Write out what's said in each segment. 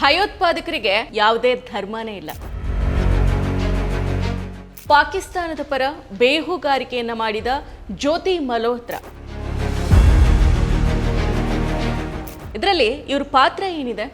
ಭಯೋತ್ಪಾದಕರಿಗೆ ಯಾವುದೇ ಧರ್ಮನೇ ಇಲ್ಲ. ಪಾಕಿಸ್ತಾನದ ಪರ ಬೇಹುಗಾರಿಕೆಯನ್ನ ಮಾಡಿದ ಜ್ಯೋತಿ ಮಲ್ಹೋತ್ರಾ. ಇದರಲ್ಲಿ ಇವ್ರ ಪಾತ್ರ ಏನಿದೆ?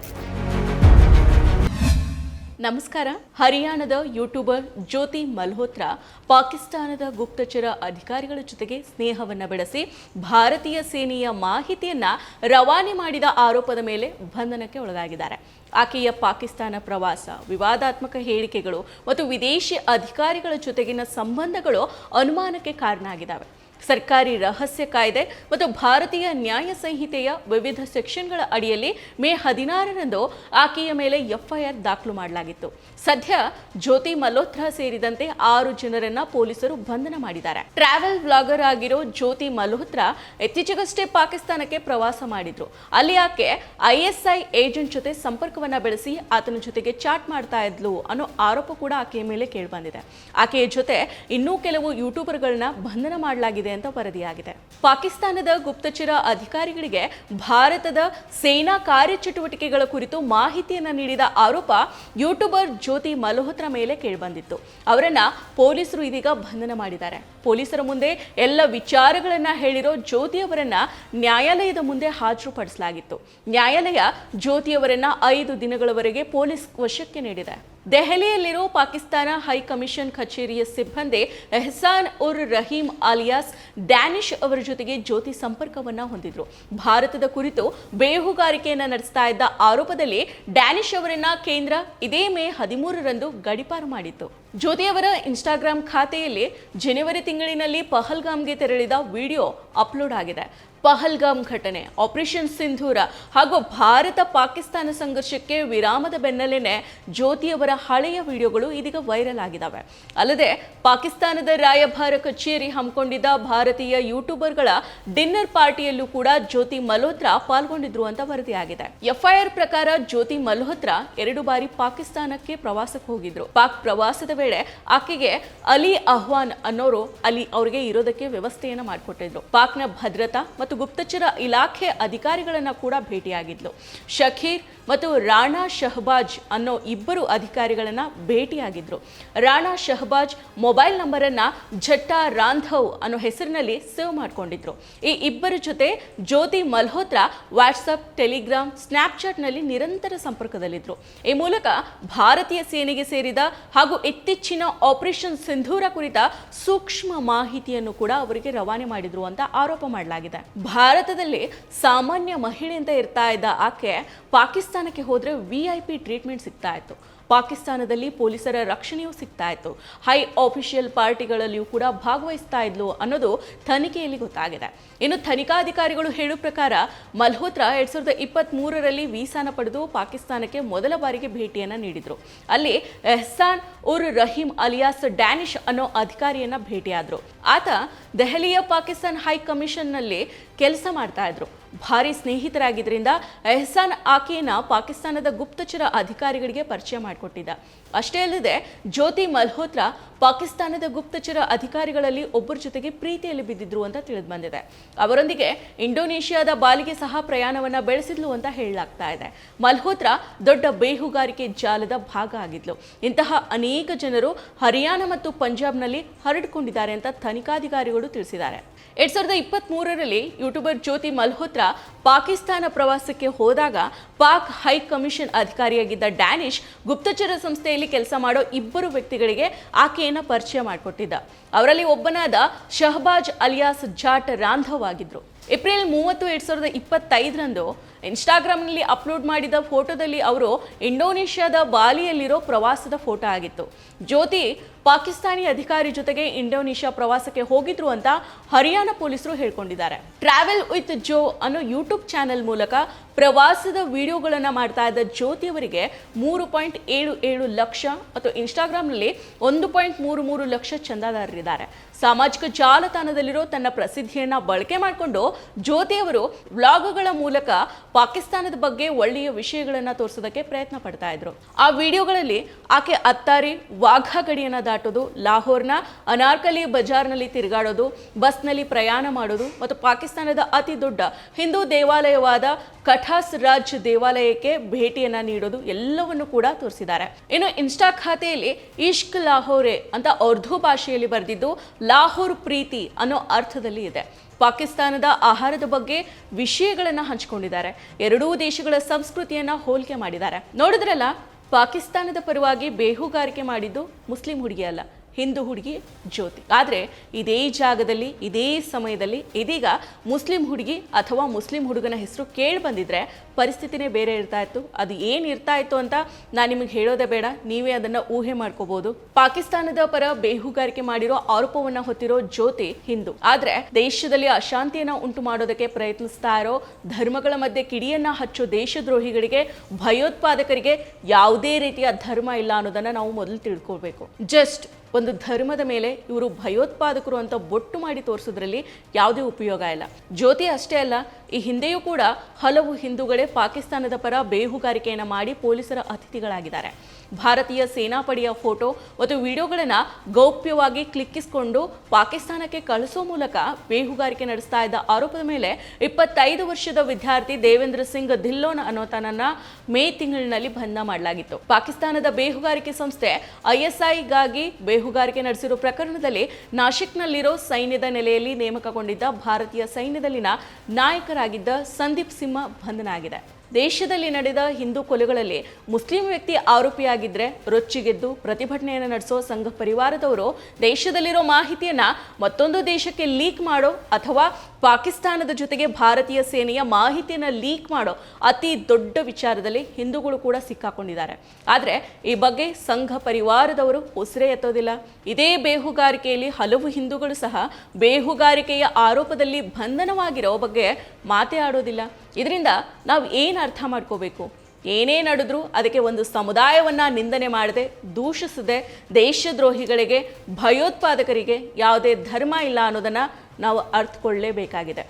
ನಮಸ್ಕಾರ. ಹರಿಯಾಣದ ಯೂಟ್ಯೂಬರ್ ಜ್ಯೋತಿ ಮಲ್ಹೋತ್ರಾ ಪಾಕಿಸ್ತಾನದ ಗುಪ್ತಚರ ಅಧಿಕಾರಿಗಳ ಜೊತೆಗೆ ಸ್ನೇಹವನ್ನು ಬೆಳೆಸಿ ಭಾರತೀಯ ಸೇನೆಯ ಮಾಹಿತಿಯನ್ನ ರವಾನೆ ಮಾಡಿದ ಆರೋಪದ ಮೇಲೆ ಬಂಧನಕ್ಕೆ ಒಳಗಾಗಿದ್ದಾರೆ. ಆಕೆಯ ಪಾಕಿಸ್ತಾನ ಪ್ರವಾಸ, ವಿವಾದಾತ್ಮಕ ಹೇಳಿಕೆಗಳು ಮತ್ತು ವಿದೇಶಿ ಅಧಿಕಾರಿಗಳ ಜೊತೆಗಿನ ಸಂಬಂಧಗಳು ಅನುಮಾನಕ್ಕೆ ಕಾರಣ ಆಗಿದ್ದಾವೆ ಸರ್ಕಾರಿ ರಹಸ್ಯ ಕಾಯ್ದೆ ಮತ್ತು ಭಾರತೀಯ ನ್ಯಾಯ ಸಂಹಿತೆಯ ವಿವಿಧ ಸೆಕ್ಷನ್ಗಳ ಅಡಿಯಲ್ಲಿ ಮೇ ಹದಿನಾರರಂದು ಆಕೆಯ ಮೇಲೆ ಎಫ್ಐಆರ್ ದಾಖಲು ಮಾಡಲಾಗಿತ್ತು. ಸದ್ಯ ಜ್ಯೋತಿ ಮಲ್ಹೋತ್ರಾ ಸೇರಿದಂತೆ ಆರು ಜನರನ್ನ ಪೊಲೀಸರು ಬಂಧನ ಮಾಡಿದ್ದಾರೆ. ಟ್ರಾವೆಲ್ ಬ್ಲಾಗರ್ ಆಗಿರೋ ಜ್ಯೋತಿ ಮಲ್ಹೋತ್ರಾ ಇತ್ತೀಚೆಗಷ್ಟೇ ಪಾಕಿಸ್ತಾನಕ್ಕೆ ಪ್ರವಾಸ ಮಾಡಿದ್ರು. ಅಲ್ಲಿ ಆಕೆ ಐಎಸ್ಐ ಏಜೆಂಟ್ ಜೊತೆ ಸಂಪರ್ಕವನ್ನ ಬೆಳೆಸಿ ಆತನ ಜೊತೆಗೆ ಚಾಟ್ ಮಾಡ್ತಾ ಇದ್ಲು ಅನ್ನೋ ಆರೋಪ ಕೂಡ ಆಕೆಯ ಮೇಲೆ ಕೇಳಿಬಂದಿದೆ ಆಕೆಯ ಜೊತೆ ಇನ್ನೂ ಕೆಲವು ಯೂಟ್ಯೂಬರ್ಗಳನ್ನ ಬಂಧನ ಮಾಡಲಾಗಿದೆ ಅಂತ ವರದಿಯಾಗಿದೆ. ಪಾಕಿಸ್ತಾನದ ಗುಪ್ತಚರ ಅಧಿಕಾರಿಗಳಿಗೆ ಭಾರತದ ಸೇನಾ ಕಾರ್ಯಚಟುವಟಿಕೆಗಳ ಕುರಿತು ಮಾಹಿತಿಯನ್ನು ನೀಡಿದ ಆರೋಪ ಯೂಟ್ಯೂಬರ್ ಜ್ಯೋತಿ ಮಲ್ಹೋತ್ರ ಮೇಲೆ ಕೇಳಿಬಂದಿತ್ತು. ಅವರನ್ನ ಪೊಲೀಸರು ಇದೀಗ ಬಂಧನ ಮಾಡಿದ್ದಾರೆ. ಪೊಲೀಸರ ಮುಂದೆ ಎಲ್ಲ ವಿಚಾರಗಳನ್ನ ಹೇಳಿರೋ ಜ್ಯೋತಿ ಅವರನ್ನ ನ್ಯಾಯಾಲಯದ ಮುಂದೆ ಹಾಜರುಪಡಿಸಲಾಗಿತ್ತು. ನ್ಯಾಯಾಲಯ ಜ್ಯೋತಿಯವರನ್ನ ಐದು ದಿನಗಳವರೆಗೆ ಪೊಲೀಸ್ ವಶಕ್ಕೆ ನೀಡಿದೆ. ದೆಹಲಿಯಲ್ಲಿರೋ ಪಾಕಿಸ್ತಾನ ಹೈಕಮಿಷನ್ ಕಚೇರಿಯ ಸಿಬ್ಬಂದಿ ಎಹ್ಸಾನ್ ಉರ್ ರಹೀಂ ಅಲಿಯಾಸ್ ಡ್ಯಾನಿಶ್ ಅವರ ಜೊತೆಗೆ ಜ್ಯೋತಿ ಸಂಪರ್ಕವನ್ನ ಹೊಂದಿದ್ರು. ಭಾರತದ ಕುರಿತು ಬೇಹುಗಾರಿಕೆಯನ್ನ ನಡೆಸ್ತಾ ಇದ್ದ ಆರೋಪದಲ್ಲಿ ಡ್ಯಾನಿಶ್ ಅವರನ್ನ ಕೇಂದ್ರ ಇದೇ ಮೇ ಹದಿಮೂರರಂದು ಗಡಿಪಾರು ಮಾಡಿತ್ತು. ಜ್ಯೋತಿಯವರ ಇನ್ಸ್ಟಾಗ್ರಾಮ್ ಖಾತೆಯಲ್ಲಿ ಜನವರಿ ತಿಂಗಳಿನಲ್ಲಿ ಪಹಲ್ಗಾಮ್ಗೆ ತೆರಳಿದ ವಿಡಿಯೋ ಅಪ್ಲೋಡ್ ಆಗಿದೆ. ಪಹಲ್ಗಾಮ್ ಘಟನೆ ಆಪರೇಷನ್ ಸಿಂಧೂರ ಹಾಗೂ ಭಾರತ ಪಾಕಿಸ್ತಾನ ಸಂಘರ್ಷಕ್ಕೆ ವಿರಾಮದ ಬೆನ್ನಲ್ಲೇನೆ ಜ್ಯೋತಿಯವರ ಹಳೆಯ ವಿಡಿಯೋಗಳು ಇದೀಗ ವೈರಲ್ ಆಗಿದ್ದಾವೆ ಅಲ್ಲದೆ ಪಾಕಿಸ್ತಾನದ ರಾಯಭಾರ ಕಚೇರಿ ಹಮ್ಮಿಕೊಂಡಿದ್ದ ಭಾರತೀಯ ಯೂಟ್ಯೂಬರ್ಗಳ ಡಿನ್ನರ್ ಪಾರ್ಟಿಯಲ್ಲೂ ಕೂಡ ಜ್ಯೋತಿ ಮಲ್ಹೋತ್ರಾ ಪಾಲ್ಗೊಂಡಿದ್ರು ಅಂತ ವರದಿಯಾಗಿದೆ. ಎಫ್ಐಆರ್ ಪ್ರಕಾರ ಜ್ಯೋತಿ ಮಲ್ಹೋತ್ರಾ ಎರಡು ಬಾರಿ ಪಾಕಿಸ್ತಾನಕ್ಕೆ ಪ್ರವಾಸಕ್ಕೆ ಹೋಗಿದ್ರು. ಪಾಕ್ ಪ್ರವಾಸದ ವೇಳೆ ಆಕೆಗೆ ಅಲಿ ಅಹ್ವಾನ್ ಅನ್ನೋರು ಅಲ್ಲಿ ಅವರಿಗೆ ಇರೋದಕ್ಕೆ ವ್ಯವಸ್ಥೆಯನ್ನ ಮಾಡಿಕೊಟ್ಟಿದ್ರು. ಪಾಕ್ನ ಭದ್ರತಾ ಮತ್ತು ಗುಪ್ತಚರ ಇಲಾಖೆ ಅಧಿಕಾರಿಗಳನ್ನ ಕೂಡ ಭೇಟಿಯಾಗಿದ್ಲು. ಶಖೀರ್ ಮತ್ತು ರಾಣಾ ಶಹಬಾಜ್ ಅನ್ನೋ ಇಬ್ಬರು ಅಧಿಕಾರಿಗಳನ್ನ ಭೇಟಿಯಾಗಿದ್ರು. ರಾಣಾ ಶಹಬಾಜ್ ಮೊಬೈಲ್ ನಂಬರನ್ನ ಝಟ್ಟಾ ರಾಂಧವ್ ಅನ್ನೋ ಹೆಸರಿನಲ್ಲಿ ಸೇವ್ ಮಾಡ್ಕೊಂಡಿದ್ರು. ಈ ಇಬ್ಬರ ಜೊತೆ ಜ್ಯೋತಿ ಮಲ್ಹೋತ್ರಾ ವಾಟ್ಸಪ್ ಟೆಲಿಗ್ರಾಮ್ ಸ್ನ್ಯಾಪ್ಚಾಟ್ನಲ್ಲಿ ನಿರಂತರ ಸಂಪರ್ಕದಲ್ಲಿದ್ರು. ಈ ಮೂಲಕ ಭಾರತೀಯ ಸೇನೆಗೆ ಸೇರಿದ ಹಾಗೂ ಇತ್ತೀಚಿನ ಆಪರೇಷನ್ ಸಿಂಧೂರ ಕುರಿತ ಸೂಕ್ಷ್ಮ ಮಾಹಿತಿಯನ್ನು ಕೂಡ ಅವರಿಗೆ ರವಾನೆ ಮಾಡಿದ್ರು ಅಂತ ಆರೋಪ ಮಾಡಲಾಗಿದೆ. ಭಾರತದಲ್ಲಿ ಸಾಮಾನ್ಯ ಮಹಿಳೆಯಿಂದ ಇರ್ತಾ ಇದ್ದ ಆಕೆ ಪಾಕಿಸ್ತಾನಕ್ಕೆ ಹೋದ್ರೆ ವಿ ಐ ಪಿ ಟ್ರೀಟ್ಮೆಂಟ್ ಸಿಗ್ತಾ ಇತ್ತು. ಪಾಕಿಸ್ತಾನದಲ್ಲಿ ಪೊಲೀಸರ ರಕ್ಷಣೆಯೂ ಸಿಗ್ತಾ ಇತ್ತು. ಹೈ ಆಫಿಷಿಯಲ್ ಪಾರ್ಟಿಗಳಲ್ಲಿಯೂ ಕೂಡ ಭಾಗವಹಿಸ್ತಾ ಇದ್ಲು ಅನ್ನೋದು ತನಿಖೆಯಲ್ಲಿ ಗೊತ್ತಾಗಿದೆ. ಇನ್ನು ತನಿಖಾಧಿಕಾರಿಗಳು ಹೇಳುವ ಪ್ರಕಾರ ಮಲ್ಹೋತ್ರಾ ಎರಡ್ ಸಾವಿರದ ಇಪ್ಪತ್ತ್ ಮೂರರಲ್ಲಿ ವೀಸಾನ ಪಡೆದು ಪಾಕಿಸ್ತಾನಕ್ಕೆ ಮೊದಲ ಬಾರಿಗೆ ಭೇಟಿಯನ್ನ ನೀಡಿದ್ರು. ಅಲ್ಲಿ ಎಹ್ಸಾನ್ ಉರ್ ರಹೀಂ ಅಲಿಯಾಸ್ ಡ್ಯಾನಿಶ್ ಅನ್ನೋ ಅಧಿಕಾರಿಯನ್ನ ಭೇಟಿಯಾದ್ರು. ಆತ ದೆಹಲಿಯ ಪಾಕಿಸ್ತಾನ್ ಹೈ ಕಮಿಷನ್ನಲ್ಲಿ ಕೆಲಸ ಮಾಡ್ತಾ ಇದ್ರು. ಭಾರಿ ಸ್ನೇಹಿತರಾಗಿದ್ದರಿಂದ ಎಹ್ಸಾನ್ ಆಕೆಯನ್ನ ಪಾಕಿಸ್ತಾನದ ಗುಪ್ತಚರ ಅಧಿಕಾರಿಗಳಿಗೆ ಪರಿಚಯ ಮಾಡಿಕೊಟ್ಟಿದ್ದ. ಅಷ್ಟೇ ಅಲ್ಲದೆ, ಜ್ಯೋತಿ ಮಲ್ಹೋತ್ರಾ ಪಾಕಿಸ್ತಾನದ ಗುಪ್ತಚರ ಅಧಿಕಾರಿಗಳಲ್ಲಿ ಒಬ್ಬರ ಜೊತೆಗೆ ಪ್ರೀತಿಯಲ್ಲಿ ಬಿದ್ದಿದ್ರು ಅಂತ ತಿಳಿದು ಬಂದಿದೆ. ಅವರೊಂದಿಗೆ ಇಂಡೋನೇಷ್ಯಾದ ಬಾಲಿಗೆ ಸಹ ಪ್ರಯಾಣವನ್ನ ಬೆಳೆಸಿದ್ಲು ಅಂತ ಹೇಳಲಾಗ್ತಾ ಇದೆ. ಮಲ್ಹೋತ್ರಾ ದೊಡ್ಡ ಬೇಹುಗಾರಿಕೆ ಜಾಲದ ಭಾಗ ಆಗಿದ್ಲು. ಇಂತಹ ಅನೇಕ ಜನರು ಹರಿಯಾಣ ಮತ್ತು ಪಂಜಾಬ್ನಲ್ಲಿ ಹರಡಿಕೊಂಡಿದ್ದಾರೆ ಅಂತ ತನಿಖಾಧಿಕಾರಿಗಳು ತಿಳಿಸಿದ್ದಾರೆ. ಎರಡ್ ಸಾವಿರದ ಇಪ್ಪತ್ತ್ ಮೂರರಲ್ಲಿ ಯೂಟ್ಯೂಬರ್ ಜ್ಯೋತಿ ಮಲ್ಹೋತ್ರಾ ಪಾಕಿಸ್ತಾನ ಪ್ರವಾಸಕ್ಕೆ ಹೋದಾಗ ಪಾಕ್ ಹೈ ಕಮಿಷನ್ ಅಧಿಕಾರಿಯಾಗಿದ್ದ ಡ್ಯಾನಿಶ್ ಗುಪ್ತಚರ ಸಂಸ್ಥೆಯಲ್ಲಿ ಕೆಲಸ ಮಾಡೋ ಇಬ್ಬರು ವ್ಯಕ್ತಿಗಳಿಗೆ ಆಕೆಯನ್ನ ಪರಿಚಯ ಮಾಡಿಕೊಟ್ಟಿದ್ದ. ಅವರಲ್ಲಿ ಒಬ್ಬನಾದ ಶಹಬಾಜ್ ಅಲಿಯಾಸ್ ಜಾಟ್ ರಾಂಧವ್ ಆಗಿದ್ರು. ಏಪ್ರಿಲ್ ಮೂವತ್ತು ಎರಡು ಸಾವಿರದ ಇಪ್ಪತ್ತೈದರಂದು ಇನ್ಸ್ಟಾಗ್ರಾಮ್ನಲ್ಲಿ ಅಪ್ಲೋಡ್ ಮಾಡಿದ ಫೋಟೋದಲ್ಲಿ ಅವರು ಇಂಡೋನೇಷ್ಯಾದ ಬಾಲಿಯಲ್ಲಿರೋ ಪ್ರವಾಸದ ಫೋಟೋ ಆಗಿತ್ತು. ಜ್ಯೋತಿ ಪಾಕಿಸ್ತಾನಿ ಅಧಿಕಾರಿ ಜೊತೆಗೆ ಇಂಡೋನೇಷ್ಯಾ ಪ್ರವಾಸಕ್ಕೆ ಹೋಗಿದ್ರು ಅಂತ ಹರಿಯಾಣ ಪೊಲೀಸರು ಹೇಳ್ಕೊಂಡಿದ್ದಾರೆ. ಟ್ರಾವೆಲ್ ವಿತ್ ಜೋ ಅನ್ನೋ ಯೂಟ್ಯೂಬ್ ಚಾನೆಲ್ ಮೂಲಕ ಪ್ರವಾಸದ ವಿಡಿಯೋಗಳನ್ನು ಮಾಡ್ತಾ ಇದ್ದ ಜ್ಯೋತಿ ಅವರಿಗೆ ಮೂರು ಪಾಯಿಂಟ್ ಏಳು ಏಳು ಲಕ್ಷ ಮತ್ತು ಇನ್ಸ್ಟಾಗ್ರಾಮ್ನಲ್ಲಿ ಒಂದು ಪಾಯಿಂಟ್ ಮೂರು ಮೂರು ಲಕ್ಷ ಚಂದಾದಾರರಿದ್ದಾರೆ. ಸಾಮಾಜಿಕ ಜಾಲತಾಣದಲ್ಲಿರೋ ತನ್ನ ಪ್ರಸಿದ್ಧಿಯನ್ನ ಬಳಕೆ ಮಾಡಿಕೊಂಡು ಜ್ಯೋತಿ ಅವರು ವ್ಲಾಗ್ಗಳ ಮೂಲಕ ಪಾಕಿಸ್ತಾನದ ಬಗ್ಗೆ ಒಳ್ಳೆಯ ವಿಷಯಗಳನ್ನು ತೋರಿಸೋದಕ್ಕೆ ಪ್ರಯತ್ನ ಪಡ್ತಾ ಇದ್ರು. ಆ ವಿಡಿಯೋಗಳಲ್ಲಿ ಆಕೆ ಅತ್ತಾರಿ ವಾಘಾ ಗಡಿಯನ್ನ ದಾಟೋದು, ಲಾಹೋರ್ನ ಅನಾರ್ಕಲಿ ಬಜಾರ್ನಲ್ಲಿ ತಿರುಗಾಡೋದು, ಬಸ್ನಲ್ಲಿ ಪ್ರಯಾಣ ಮಾಡೋದು ಮತ್ತು ಪಾಕಿಸ್ತಾನದ ಅತಿ ದೊಡ್ಡ ಹಿಂದೂ ದೇವಾಲಯವಾದ ಕಠಾಸ್ ರಾಜ್ ದೇವಾಲಯಕ್ಕೆ ಭೇಟಿಯನ್ನ ನೀಡೋದು ಎಲ್ಲವನ್ನು ಕೂಡ ತೋರಿಸಿದ್ದಾರೆ. ಇನ್ನು ಇನ್ಸ್ಟಾ ಖಾತೆಯಲ್ಲಿ ಇಶ್ಕ್ ಲಾಹೋರೆ ಅಂತ ಉರ್ದು ಭಾಷೆಯಲ್ಲಿ ಬರೆದಿದ್ದು, ಲಾಹೋರ್ ಪ್ರೀತಿ ಅನ್ನೋ ಅರ್ಥದಲ್ಲಿ ಇದೆ. ಪಾಕಿಸ್ತಾನದ ಆಹಾರದ ಬಗ್ಗೆ ವಿಷಯಗಳನ್ನು ಹಂಚಿಕೊಂಡಿದ್ದಾರೆ. ಎರಡೂ ದೇಶಗಳ ಸಂಸ್ಕೃತಿಯನ್ನ ಹೋಲಿಕೆ ಮಾಡಿದ್ದಾರೆ. ನೋಡಿದ್ರಲ್ಲ, ಪಾಕಿಸ್ತಾನದ ಪರವಾಗಿ ಬೇಹುಗಾರಿಕೆ ಮಾಡಿದ್ದು ಮುಸ್ಲಿಂ ಹುಡುಗಿ ಅಲ್ಲ ಹಿಂದೂ ಹುಡುಗಿ ಜ್ಯೋತಿ. ಆದರೆ ಇದೇ ಜಾಗದಲ್ಲಿ, ಇದೇ ಸಮಯದಲ್ಲಿ ಇದೀಗ ಮುಸ್ಲಿಂ ಹುಡುಗಿ ಅಥವಾ ಮುಸ್ಲಿಂ ಹುಡುಗನ ಹೆಸರು ಕೇಳಿ ಬಂದಿದ್ರೆ ಪರಿಸ್ಥಿತಿನೇ ಬೇರೆ ಇರ್ತಾ ಇತ್ತು. ಅದು ಏನು ಇರ್ತಾ ಇತ್ತು ಅಂತ ನಾನು ನಿಮಗೆ ಹೇಳೋದೇ ಬೇಡ. ನೀವೇ ಅದನ್ನು ಊಹೆ ಮಾಡ್ಕೋಬಹುದು ಪಾಕಿಸ್ತಾನದ ಪರ ಬೇಹುಗಾರಿಕೆ ಮಾಡಿರೋ ಆರೋಪವನ್ನು ಹೊತ್ತಿರೋ ಜ್ಯೋತಿ ಹಿಂದೂ. ಆದರೆ ದೇಶದಲ್ಲಿ ಅಶಾಂತಿಯನ್ನು ಉಂಟು ಮಾಡೋದಕ್ಕೆ ಪ್ರಯತ್ನಿಸ್ತಾ ಇರೋ, ಧರ್ಮಗಳ ಮಧ್ಯೆ ಕಿಡಿಯನ್ನ ಹಚ್ಚೋ ದೇಶದ್ರೋಹಿಗಳಿಗೆ, ಭಯೋತ್ಪಾದಕರಿಗೆ ಯಾವುದೇ ರೀತಿಯ ಧರ್ಮ ಇಲ್ಲ ಅನ್ನೋದನ್ನ ನಾವು ಮೊದಲು ತಿಳ್ಕೊಳ್ಬೇಕು. ಜಸ್ಟ್ ಒಂದು ಧರ್ಮದ ಮೇಲೆ ಇವರು ಭಯೋತ್ಪಾದಕರು ಅಂತ ಬೊಟ್ಟು ಮಾಡಿ ತೋರಿಸೋದ್ರಲ್ಲಿ ಯಾವುದೇ ಉಪಯೋಗ ಇಲ್ಲ. ಜ್ಯೋತಿ ಅಷ್ಟೇ ಅಲ್ಲ ಈ ಹಿಂದೆಯೂ ಕೂಡ ಹಲವು ಹಿಂದೂಗಳೇ ಪಾಕಿಸ್ತಾನದ ಪರ ಬೇಹುಗಾರಿಕೆಯನ್ನು ಮಾಡಿ ಪೊಲೀಸರ ಅತಿಥಿಗಳಾಗಿದ್ದಾರೆ. ಭಾರತೀಯ ಸೇನಾಪಡೆಯ ಫೋಟೋ ಮತ್ತು ವಿಡಿಯೋಗಳನ್ನು ಗೌಪ್ಯವಾಗಿ ಕ್ಲಿಕ್ಕಿಸಿಕೊಂಡು ಪಾಕಿಸ್ತಾನಕ್ಕೆ ಕಳಿಸೋ ಮೂಲಕ ಬೇಹುಗಾರಿಕೆ ನಡೆಸ್ತಾ ಇದ್ದ ಆರೋಪದ ಮೇಲೆ ಇಪ್ಪತ್ತೈದು ವರ್ಷದ ವಿದ್ಯಾರ್ಥಿ ದೇವೇಂದ್ರ ಸಿಂಗ್ ಧಿಲ್ಲೋನ್ ಅನ್ನೋತನನ್ನ ಮೇ ತಿಂಗಳಿನಲ್ಲಿ ಬಂಧ ಮಾಡಲಾಗಿತ್ತು. ಪಾಕಿಸ್ತಾನದ ಬೇಹುಗಾರಿಕೆ ಸಂಸ್ಥೆ ಐಎಸ್ಐಗಾಗಿ ಬೇಹುಗಾರಿಕೆ ನಡೆಸಿರೋ ಪ್ರಕರಣದಲ್ಲಿ ನಾಶಿಕ್ನಲ್ಲಿರೋ ಸೈನ್ಯದ ನೆಲೆಯಲ್ಲಿ ನೇಮಕಗೊಂಡಿದ್ದ ಭಾರತೀಯ ಸೈನ್ಯದಲ್ಲಿನ ನಾಯಕರಾಗಿದ್ದ ಸಂದೀಪ್ ಸಿಂಹ ಬಂಧನ ಆಗಿದೆ. ದೇಶದಲ್ಲಿ ನಡೆದ ಹಿಂದೂ ಕೊಲೆಗಳಲ್ಲಿ ಮುಸ್ಲಿಂ ವ್ಯಕ್ತಿ ಆರೋಪಿಯಾಗಿದ್ರೆ ರೊಚ್ಚಿಗೆದ್ದು ಪ್ರತಿಭಟನೆಯನ್ನು ನಡೆಸೋ ಸಂಘ ಪರಿವಾರದವರು ದೇಶದಲ್ಲಿರೋ ಮಾಹಿತಿಯನ್ನು ಮತ್ತೊಂದು ದೇಶಕ್ಕೆ ಲೀಕ್ ಮಾಡೋ ಅಥವಾ ಪಾಕಿಸ್ತಾನದ ಜೊತೆಗೆ ಭಾರತೀಯ ಸೇನೆಯ ಮಾಹಿತಿಯನ್ನು ಲೀಕ್ ಮಾಡೋ ಅತಿ ದೊಡ್ಡ ವಿಚಾರದಲ್ಲಿ ಹಿಂದೂಗಳು ಕೂಡ ಸಿಕ್ಕಾಕೊಂಡಿದ್ದಾರೆ. ಆದರೆ ಈ ಬಗ್ಗೆ ಸಂಘ ಪರಿವಾರದವರು ಉಸಿರೇ ಎತ್ತೋದಿಲ್ಲ. ಇದೇ ಬೇಹುಗಾರಿಕೆಯಲ್ಲಿ ಹಲವು ಹಿಂದೂಗಳು ಸಹ ಬೇಹುಗಾರಿಕೆಯ ಆರೋಪದಲ್ಲಿ ಬಂಧನವಾಗಿರೋ ಬಗ್ಗೆ ಮಾತೇ ಆಡೋದಿಲ್ಲ. ಇದರಿಂದ ನಾವು ಏನು ಅರ್ಥ ಮಾಡ್ಕೋಬೇಕು? ಏನೇ ನಡೆದ್ರೂ ಅದಕ್ಕೆ ಒಂದು ಸಮುದಾಯವನ್ನು ನಿಂದನೆ ಮಾಡದೆ, ದೂಷಿಸದೆ, ದೇಶದ್ರೋಹಿಗಳಿಗೆ, ಭಯೋತ್ಪಾದಕರಿಗೆ ಯಾವುದೇ ಧರ್ಮ ಇಲ್ಲ ಅನ್ನೋದನ್ನು ನಾವು ಅರ್ಥಕೊಳ್ಳೇಬೇಕಾಗಿದೆ.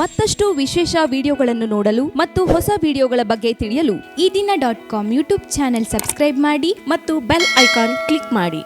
ಮತ್ತಷ್ಟು ವಿಶೇಷ ವಿಡಿಯೋಗಳನ್ನು ನೋಡಲು ಮತ್ತು ಹೊಸ ವಿಡಿಯೋಗಳ ಬಗ್ಗೆ ತಿಳಿಯಲು Ee Dina dot com YouTube channel subscribe ಮಾಡಿ ಮತ್ತು ಬೆಲ್ ಐಕಾನ್ ಕ್ಲಿಕ್ ಮಾಡಿ.